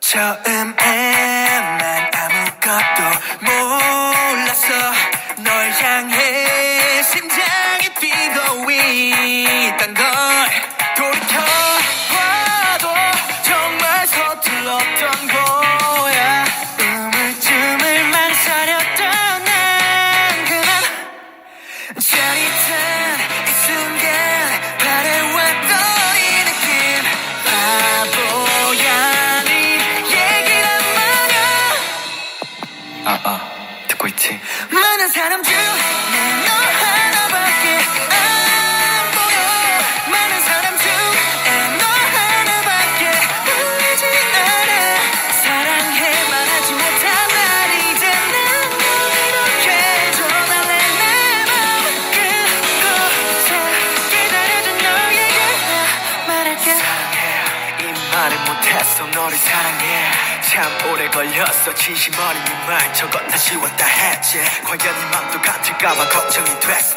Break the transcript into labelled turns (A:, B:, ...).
A: 처음에만 아무것도 몰랐어 널 향해 심장이 뛰고 있단 걸 돌이켜봐도 정말 서툴렀던 거야. 우물쭈물 망설였던 난 그만. 짜릿한 이 순간 말을 못했어. 너를 사랑해. 참 오래 걸렸어. 진심 어린 이말. 저건 다 지웠다 했지. 과연 이 맘도 같을까봐 걱정이 됐으